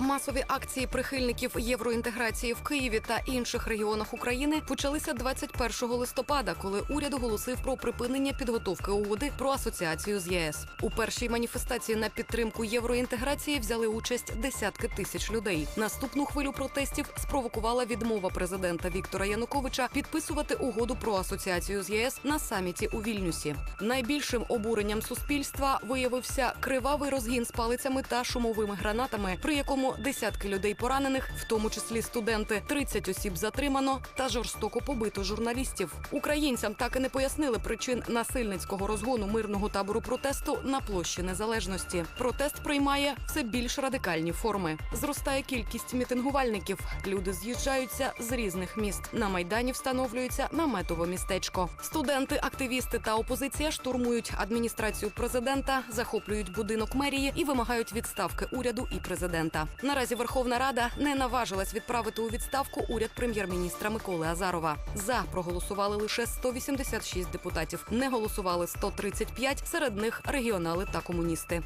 Масові акції прихильників євроінтеграції в Києві та інших регіонах України почалися 21 листопада, коли уряд оголосив про припинення підготовки угоди про асоціацію з ЄС. У першій маніфестації на підтримку євроінтеграції взяли участь десятки тисяч людей. Наступну хвилю протестів спровокувала відмова президента Віктора Януковича підписувати угоду про асоціацію з ЄС на саміті у Вільнюсі. Найбільшим обуренням суспільства виявився кривавий розгін з палицями та шумовими гранатами, при якому десятки людей поранених, в тому числі студенти, 30 осіб затримано та жорстоко побито журналістів. Українцям так і не пояснили причин насильницького розгону мирного табору протесту на площі незалежності. Протест приймає все більш радикальні форми. Зростає кількість мітингувальників. Люди з'їжджаються з різних міст. На майдані встановлюється наметове містечко. Студенти, активісти та опозиція штурмують адміністрацію президента, захоплюють будинок мерії і вимагають відставки уряду і президента. Наразі Верховна Рада не наважилась відправити у відставку уряд прем'єр-міністра Миколи Азарова. За проголосували лише 186 депутатів. Не голосували 135, серед них регіонали та комуністи.